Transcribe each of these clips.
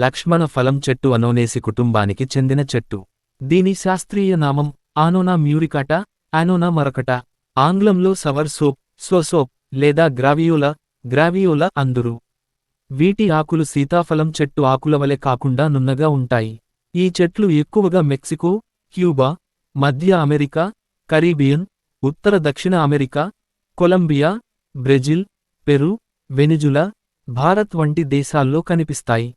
లక్ష్మణ ఫలం చెట్టు అనోనేసి కుటుంబానికి చెందిన చెట్టు. దీని శాస్త్రీయ నామం ఆనోనా మ్యూరికాటా ఆనోనా మరకట. ఆంగ్లంలో సవర్ సోప్ సోసోప్ లేదా గ్రావియోలా గ్రావియోలా అందురు. వీటి ఆకులు సీతాఫలం చెట్టు ఆకుల వలె కాకుండా నున్నగా ఉంటాయి. ఈ చెట్లు ఎక్కువగా మెక్సికో క్యూబా మధ్య అమెరికా కరీబియన్ ఉత్తర దక్షిణ America Colombia Brazil Peru Venezuela Bharat వంటి దేశాల్లో కనిపిస్తాయి.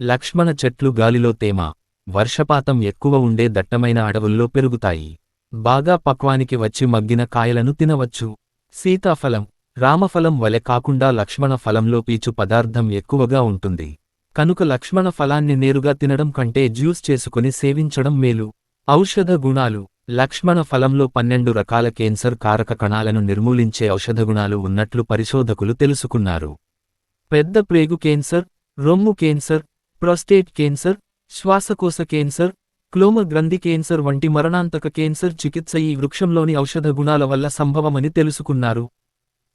లక్ష్మణ చెట్లు గాలిలో తేమ వర్షపాతం ఎక్కువ ఉండే దట్టమైన అడవుల్లో పెరుగుతాయి. బాగా పక్వానికి వచ్చి మగ్గిన కాయలను తినవచ్చు. సీతాఫలం రామఫలం వలె కాకుండా లక్ష్మణ ఫలంలో పీచు పదార్థం ఎక్కువగా ఉంటుంది. కనుక లక్ష్మణ ఫలాన్ని నేరుగా తినడం కంటే జ్యూస్ చేసుకుని సేవించడం మేలు. ఔషధ గుణాలు లక్ష్మణ ఫలంలో పన్నెండు రకాల కేన్సర్ కారక కణాలను నిర్మూలించే ఔషధ గుణాలు ఉన్నట్లు పరిశోధకులు తెలుసుకున్నారు. పెద్ద ప్రేగు కేన్సర్ రొమ్ము కేన్సర్ ప్రొస్టేట్ కేన్సర్ శ్వాసకోశ కేన్సర్ క్లోమ గ్రంథి కేన్సర్ వంటి మరణాంతక కేన్సర్ చికిత్స ఈ వృక్షంలోని ఔషధ గుణాల వల్ల సంభవమని తెలుసుకున్నారు.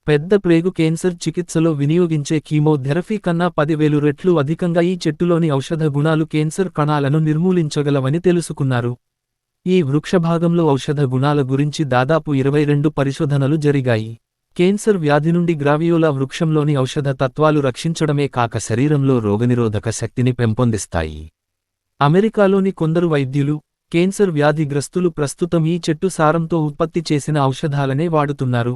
పెద్ద ప్రేగు కేన్సర్ చికిత్సలో వినియోగించే కీమోథెరపీ కన్నా పదివేలు రెట్లు అధికంగా ఈ చెట్టులోని ఔషధ గుణాలు కేన్సర్ కణాలను నిర్మూలించగలవని తెలుసుకున్నారు. ఈ వృక్షభాగంలో ఔషధ గుణాల గురించి దాదాపు ఇరవై రెండు పరిశోధనలు జరిగాయి. కేన్సర్ వ్యాధి నుండి గ్రావియోలా వృక్షంలోని ఔషధ తత్వాలు రక్షించడమే కాక శరీరంలో రోగనిరోధక శక్తిని పెంపొందిస్తాయి. అమెరికాలోని కొందరు వైద్యులు కేన్సర్ వ్యాధిగ్రస్తులు ప్రస్తుతం ఈ చెట్టు సారంతో ఉత్పత్తి చేసిన ఔషధాలనే వాడుతున్నారు.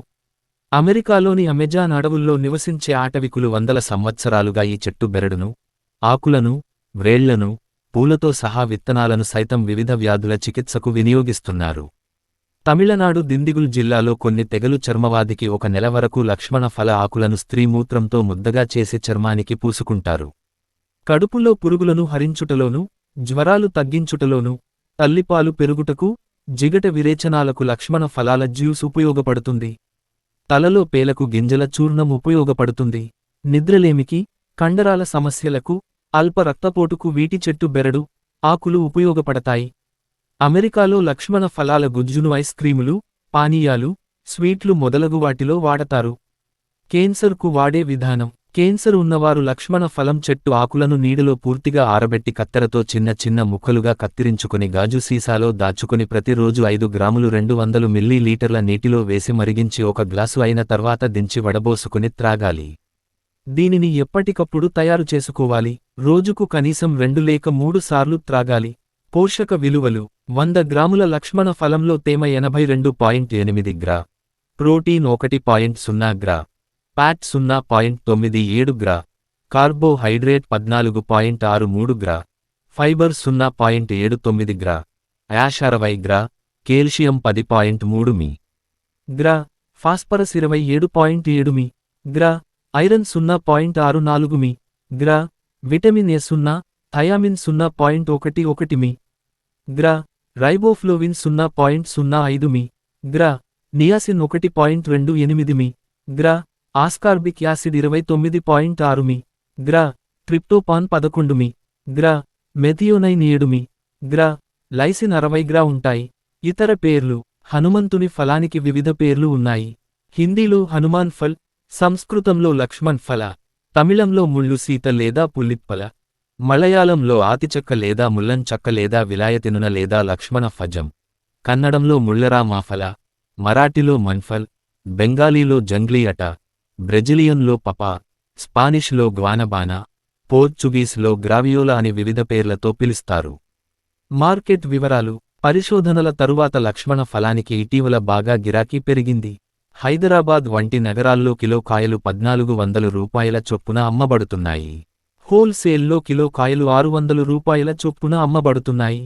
అమెరికాలోని అమెజాన్ అడవుల్లో నివసించే ఆటవికులు వందల సంవత్సరాలుగా ఈ చెట్టు బెరడును ఆకులను వ్రేళ్ళను పూలతో సహా విత్తనాలను సైతం వివిధ వ్యాధుల చికిత్సకు వినియోగిస్తున్నారు. తమిళనాడు దిందిగుల్ జిల్లాలో కొన్ని తెగలు చర్మవాదికి ఒక నెల వరకు లక్ష్మణ ఫల ఆకులను స్త్రీమూత్రంతో ముద్దగా చేసి చర్మానికి పూసుకుంటారు. కడుపులో పురుగులను హరించుటలోనూ జ్వరాలు తగ్గించుటలోనూ తల్లిపాలు పెరుగుటకు జిగట విరేచనాలకు లక్ష్మణ ఫలాల జ్యూస్ ఉపయోగపడుతుంది. తలలో పేలకు గింజల చూర్ణం ఉపయోగపడుతుంది. నిద్రలేమికి కండరాల సమస్యలకు అల్ప రక్తపోటుకు వీటి చెట్టు బెరడు ఆకులు ఉపయోగపడతాయి. అమెరికాలో లక్ష్మణ ఫలాల గుజ్జును ఐస్ క్రీములు పానీయాలు స్వీట్లు మొదలగు వాటిలో వాడతారు. కేన్సర్కు వాడే విధానం. కేన్సర్ ఉన్నవారు లక్ష్మణ ఫలం చెట్టు ఆకులను నీడలో పూర్తిగా ఆరబెట్టి కత్తెరతో చిన్న చిన్న ముక్కలుగా కత్తిరించుకుని గాజు సీసాలో దాచుకుని ప్రతిరోజు ఐదు గ్రాములు రెండు వందలు మిల్లీ లీటర్ల నీటిలో వేసి మరిగించి ఒక గ్లాసు అయిన తర్వాత దించి వడబోసుకుని త్రాగాలి. దీనిని ఎప్పటికప్పుడు తయారు చేసుకోవాలి. రోజుకు కనీసం రెండు లేక మూడు సార్లు త్రాగాలి. పోషక విలువలు. వంద గ్రాముల లక్ష్మణ ఫలంలో తేమ ఎనభై రెండు పాయింట్ ఎనిమిది గ్రా. ప్రోటీన్ ఒకటి పాయింట్ సున్నా గ్రా. ప్యాట్ సున్నా పాయింట్ తొమ్మిది ఏడు గ్రా. కార్బోహైడ్రేట్ పద్నాలుగు పాయింట్ ఆరు మూడు గ్రా. ఫైబర్ సున్నా పాయింట్ ఏడు తొమ్మిది గ్రా. యాష్ అరవై గ్రా. కేల్షియం పది పాయింట్ మూడు మీ. గ్రా. ఫాస్పరస్ ఇరవై ఏడు పాయింట్ ఏడు మీ. గ్రా. ఐరన్ సున్నా పాయింట్ ఆరు నాలుగు మీ. గ్రా. విటమిన్ ఏ సున్నా. థయామిన్ సున్నా పాయింట్ ఒకటి ఒకటి మీ. గ్రా. రైబోఫ్లోవిన్ సున్నా పాయింట్ సున్నా ఐదు మీ. గ్రా. నియాసిన్ ఒకటి పాయింట్ రెండు ఎనిమిది మీ. గ్రా. ఆస్కార్బిక్ యాసిడ్ ఇరవై తొమ్మిది పాయింట్ ఆరు మీ. గ్రా. ట్రిప్టోపాన్ పదకొండు మీ. గ్రా. మెథియోనైన్ ఏడు మీ. గ్రా. లైసిన్ అరవై గ్రా ఉంటాయి. ఇతర పేర్లు హనుమంతుని ఫలానికి వివిధ పేర్లు ఉన్నాయి. హిందీలో హనుమాన్ ఫల్ సంస్కృతంలో లక్ష్మణ్ ఫల తమిళంలో ముళ్ళు సీత లేదా పుల్లిప్పల మలయాళంలో ఆతిచక్క లేదా ముల్లన్ చక్క లేదా విలాయతినున లేదా లక్ష్మణ ఫజం. కన్నడంలో ముళ్ళరా మాఫల మరాఠీలో మన్ఫల్ బెంగాలీలో జంగ్లీ అట బ్రెజిలియన్లో పపా స్పానిష్లో గ్వానబానా పోర్చుగీస్లో గ్రావియోలా అని వివిధ పేర్లతో పిలుస్తారు. మార్కెట్ వివరాలు పరిశోధనల తరువాత లక్ష్మణ ఫలానికి ఇటీవల బాగా గిరాకీ పెరిగింది. హైదరాబాద్ వంటి నగరాల్లో కిలో కాయలు పద్నాలుగు వందలు రూపాయల చొప్పున అమ్మబడుతున్నాయి. హోల్సేల్లో కిలో కాయలు ఆరు వందలు రూపాయల చొప్పున అమ్మబడుతున్నాయి.